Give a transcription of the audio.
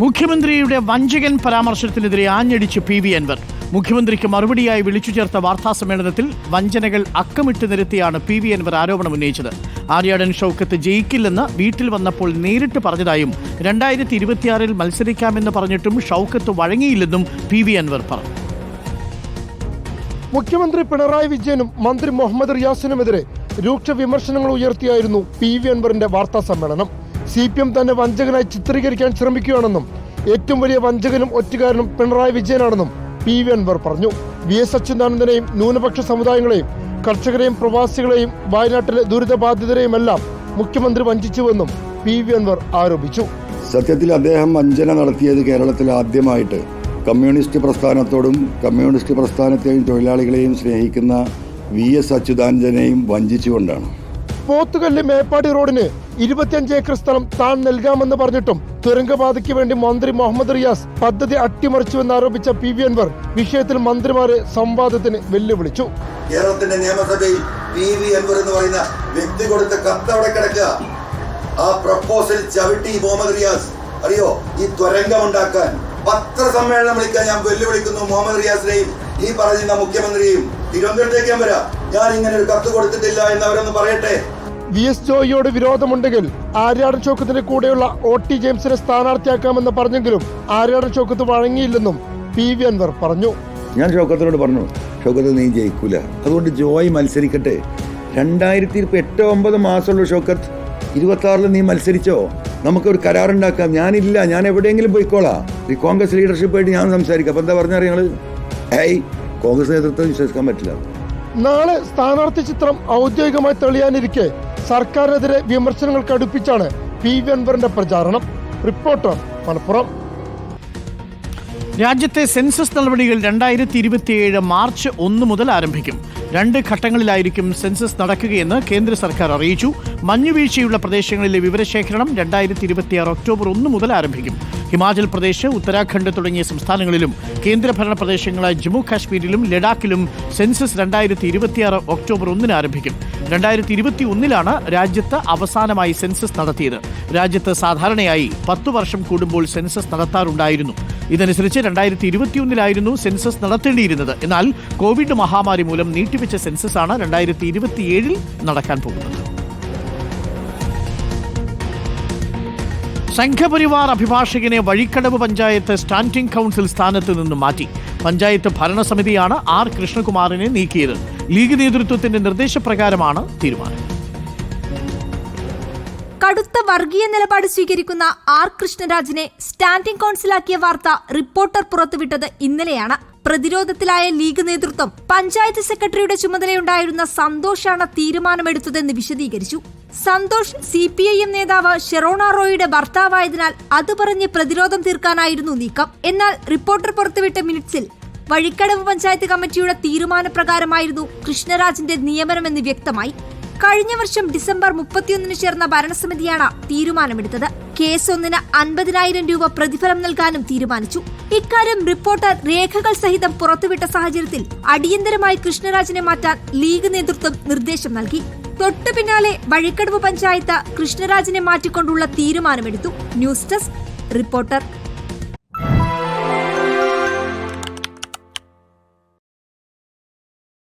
മുഖ്യമന്ത്രിയുടെ വഞ്ചകൻ പരാമർശത്തിനെതിരെ ആഞ്ഞടിച്ച് പി വി അൻവർ. മുഖ്യമന്ത്രിക്ക് മറുപടിയായി വിളിച്ചു ചേർത്ത വാർത്താ സമ്മേളനത്തിൽ വഞ്ചനകൾ അക്കമിട്ട് നിരത്തിയാണ് പി വി അൻവർ ആരോപണം ഉന്നയിച്ചത്. ആര്യാടൻ ഷൗക്കത്ത് ജയിക്കില്ലെന്ന് വീട്ടിൽ വന്നപ്പോൾ നേരിട്ട് പറഞ്ഞതായും രണ്ടായിരത്തി ഇരുപത്തിയാറിൽ മത്സരിക്കാമെന്ന് പറഞ്ഞിട്ടും ഷൗക്കത്ത് വഴങ്ങിയില്ലെന്നും പി വി അൻവർ പറഞ്ഞു. മുഖ്യമന്ത്രി പിണറായി വിജയനും മന്ത്രി മുഹമ്മദ് റിയാസിനുമെതിരെ രൂക്ഷ വിമർശനങ്ങൾ ഉയർത്തിയായിരുന്നു പി വി അൻവറിന്റെ വാർത്താ സമ്മേളനം. സി പി എം തന്നെ വഞ്ചകനായി ചിത്രീകരിക്കാൻ ശ്രമിക്കുകയാണെന്നും ഏറ്റവും വലിയ വഞ്ചകനും ഒറ്റുകാരനും പിണറായി വിജയനാണെന്നും പി വി അൻവർ പറഞ്ഞു. വി എസ് അച്യുതാനന്ദനെയും ന്യൂനപക്ഷ സമുദായങ്ങളെയും കർഷകരെയും പ്രവാസികളെയും വയനാട്ടിലെ ദുരിതബാധിതരെയുമെല്ലാം മുഖ്യമന്ത്രി വഞ്ചിച്ചുവെന്നും പി വി അൻവർ ആരോപിച്ചു. സത്യത്തിൽ അദ്ദേഹം വഞ്ചന നടത്തിയത് കേരളത്തിൽ ആദ്യമായിട്ട്. കമ്മ്യൂണിസ്റ്റ് പ്രസ്ഥാനത്തോടും കമ്മ്യൂണിസ്റ്റ് പ്രസ്ഥാനത്തെയും തൊഴിലാളികളെയും സ്നേഹിക്കുന്ന വി എസ് അച്യുതാനന്ദനെയും വഞ്ചിച്ചുകൊണ്ടാണ്. പോത്തുകല്ല് മേപ്പാടി റോഡിന് ഇരുപത്തിയഞ്ച് ഏക്കർ സ്ഥലം താൻ നൽകാമെന്ന് പറഞ്ഞിട്ടും തുരങ്കപാതയ്ക്ക് വേണ്ടി മന്ത്രി മുഹമ്മദ് റിയാസ് പദ്ധതി അട്ടിമറിച്ചുവെന്ന് ആരോപിച്ച പി വി അൻവർ വിഷയത്തിൽ മന്ത്രിമാരെ സംവാദത്തിന് വെല്ലുവിളിച്ചു. കേരളത്തിന്റെ നിയമസഭയിൽ പി വി അൻവർ എന്ന് പറയുന്ന വ്യക്തി കൊടുത്ത കത്ത് അവിടെ കിടക്കുക. ആ പ്രപ്പോസൽ ചവിട്ടി മുഹമ്മദ് റിയാസ്. അറിയോ? ഈ തുരങ്കം ഉണ്ടാക്കാൻ പത്രസമ്മേളനം വിളിക്കാൻ ഞാൻ വെല്ലുവിളിക്കുന്നു മുഹമ്മദ് റിയാസിനെയും ഈ പറയുന്ന മുഖ്യമന്ത്രിയെയും. തിരുവനന്തപുരത്തേക്ക് ഞാൻ വരാം. ഞാൻ ഇങ്ങനെ ഒരു കത്ത് കൊടുത്തിട്ടില്ല എന്ന് അവരൊന്ന് പറയട്ടെ? വി എസ് ജോയിയോട് വിരോധമുണ്ടെങ്കിൽ ആര്യാടൻ ചോക്കത്തിന്റെ കൂടെയുള്ള ഒ ടി ജെയിംസിനെ സ്ഥാനാർത്ഥിയാക്കാമെന്ന് പറഞ്ഞെങ്കിലും ആര്യാടൻ ചോക്കത്ത് വഴങ്ങിയില്ലെന്നും പി വി അൻവർ പറഞ്ഞു. ഞാൻ ഷൗക്കത്തിനോട് പറഞ്ഞു ഷൗക്കത്ത് നീ ജയിക്കൂല. അതുകൊണ്ട് ജോയി മത്സരിക്കട്ടെ. രണ്ടായിരത്തി എട്ട് ഒമ്പത് മാസമുള്ളൂ ഷൗക്കത്ത് ഇരുപത്തി ആറിൽ നീ മത്സരിച്ചോ? നമുക്കൊരു കരാറുണ്ടാക്കാം ഞാനില്ല ഞാൻ എവിടെയെങ്കിലും പോയിക്കോളാം. ഈ കോൺഗ്രസ് ലീഡർഷിപ്പ് ആയിട്ട് ഞാൻ സംസാരിക്കാം. അപ്പം എന്താ പറഞ്ഞാൽ ഞങ്ങൾ ഏയ് കോൺഗ്രസ് നേതൃത്വം വിശ്വസിക്കാൻ പറ്റില്ല. നാളെ സ്ഥാനാർത്ഥി ചിത്രം ഔദ്യോഗികമായി തെളിയാനിരിക്കെ സർക്കാരിനെതിരെ വിമർശനങ്ങൾ കടുപ്പിച്ചാണ് പി വി അൻവറിന്റെ പ്രചാരണം. റിപ്പോർട്ടർ മലപ്പുറം. രാജ്യത്തെ സെൻസസ് നടപടികൾ രണ്ടായിരത്തി ഇരുപത്തിയേഴ് മാർച്ച് ഒന്ന് മുതൽ ആരംഭിക്കും. രണ്ട് ഘട്ടങ്ങളിലായിരിക്കും സെൻസസ് നടക്കുകയെന്ന് കേന്ദ്ര സർക്കാർ അറിയിച്ചു. മഞ്ഞുവീഴ്ചയുള്ള പ്രദേശങ്ങളിലെ വിവരശേഖരണം രണ്ടായിരത്തി ഇരുപത്തിയാറ് ഒക്ടോബർ ഒന്ന് മുതൽ ആരംഭിക്കും. ഹിമാചൽ പ്രദേശ് ഉത്തരാഖണ്ഡ് തുടങ്ങിയ സംസ്ഥാനങ്ങളിലും കേന്ദ്രഭരണ പ്രദേശങ്ങളായ ജമ്മു കാശ്മീരിലും ലഡാക്കിലും സെൻസസ് രണ്ടായിരത്തി ഇരുപത്തിയാറ് ഒക്ടോബർ ഒന്നിന് ആരംഭിക്കും. രണ്ടായിരത്തി ഇരുപത്തി ഒന്നിലാണ് രാജ്യത്ത് അവസാനമായി സെൻസസ് നടത്തിയത്. രാജ്യത്ത് സാധാരണയായി പത്തു വർഷം കൂടുമ്പോൾ സെൻസസ് നടത്താറുണ്ടായിരുന്നു. ഇതനുസരിച്ച് രണ്ടായിരത്തി ഇരുപത്തിയൊന്നിലായിരുന്നു സെൻസസ് നടത്തേണ്ടിയിരുന്നത്. എന്നാൽ കോവിഡ് മഹാമാരി മൂലം നീട്ടിവെച്ച സെൻസസ് ആണ് രണ്ടായിരത്തി ഇരുപത്തിയേഴിൽ നടക്കാൻ പോകുന്നത്. സംഘപരിവാർ അഭിഭാഷകനെ വഴിക്കടവ് പഞ്ചായത്ത് സ്റ്റാൻഡിംഗ് കൗൺസിൽ സ്ഥാനത്ത് നിന്ന് മാറ്റി. പഞ്ചായത്ത് ഭരണസമിതിയാണ് ആർ കൃഷ്ണകുമാറിനെ നീക്കിയത്. ലീഗ് നേതൃത്വത്തിന്റെ നിർദ്ദേശപ്രകാരമാണ് തീരുമാനം. കടുത്ത വർഗീയ നിലപാട് സ്വീകരിക്കുന്ന ആർ. കൃഷ്ണരാജിനെ സ്റ്റാൻഡിംഗ് കൌൺസിലാക്കിയ വാർത്ത റിപ്പോർട്ടർ പുറത്തുവിട്ടത് ഇന്നലെയാണ്. പ്രതിരോധത്തിലായ ലീഗ് നേതൃത്വം പഞ്ചായത്ത് സെക്രട്ടറിയുടെ ചുമതലയുണ്ടായിരുന്ന സന്തോഷാണ് തീരുമാനമെടുത്തതെന്ന് വിശദീകരിച്ചു. Santhosh C P I M നേതാവ് ഷെറോണ റോയിയുടെ ഭർത്താവായതിനാൽ അത് പറഞ്ഞ് പ്രതിരോധം തീർക്കാനായിരുന്നു നീക്കം. എന്നാൽ റിപ്പോർട്ടർ പുറത്തുവിട്ട മിനിറ്റ്സിൽ വഴിക്കടവ് പഞ്ചായത്ത് കമ്മിറ്റിയുടെ തീരുമാനപ്രകാരമായിരുന്നു കൃഷ്ണരാജിന്റെ നിയമനമെന്ന് വ്യക്തമായി. കഴിഞ്ഞ വർഷം ഡിസംബർ മുപ്പത്തിയൊന്നിന് ചേർന്ന ഭരണസമിതിയാണ് തീരുമാനമെടുത്തത്. കേസ് ഒന്നിന് അൻപതിനായിരം രൂപ പ്രതിഫലം നൽകാനും തീരുമാനിച്ചു. ഇക്കാര്യം റിപ്പോർട്ടർ രേഖകൾ സഹിതം പുറത്തുവിട്ട സാഹചര്യത്തിൽ അടിയന്തരമായി കൃഷ്ണരാജിനെ മാറ്റാൻ ലീഗ് നേതൃത്വം നിർദ്ദേശം നൽകി. തൊട്ടു പിന്നാലെ വഴിക്കടവ് പഞ്ചായത്ത് കൃഷ്ണരാജിനെ മാറ്റിക്കൊണ്ടുള്ള തീരുമാനമെടുത്തു. News desk reporter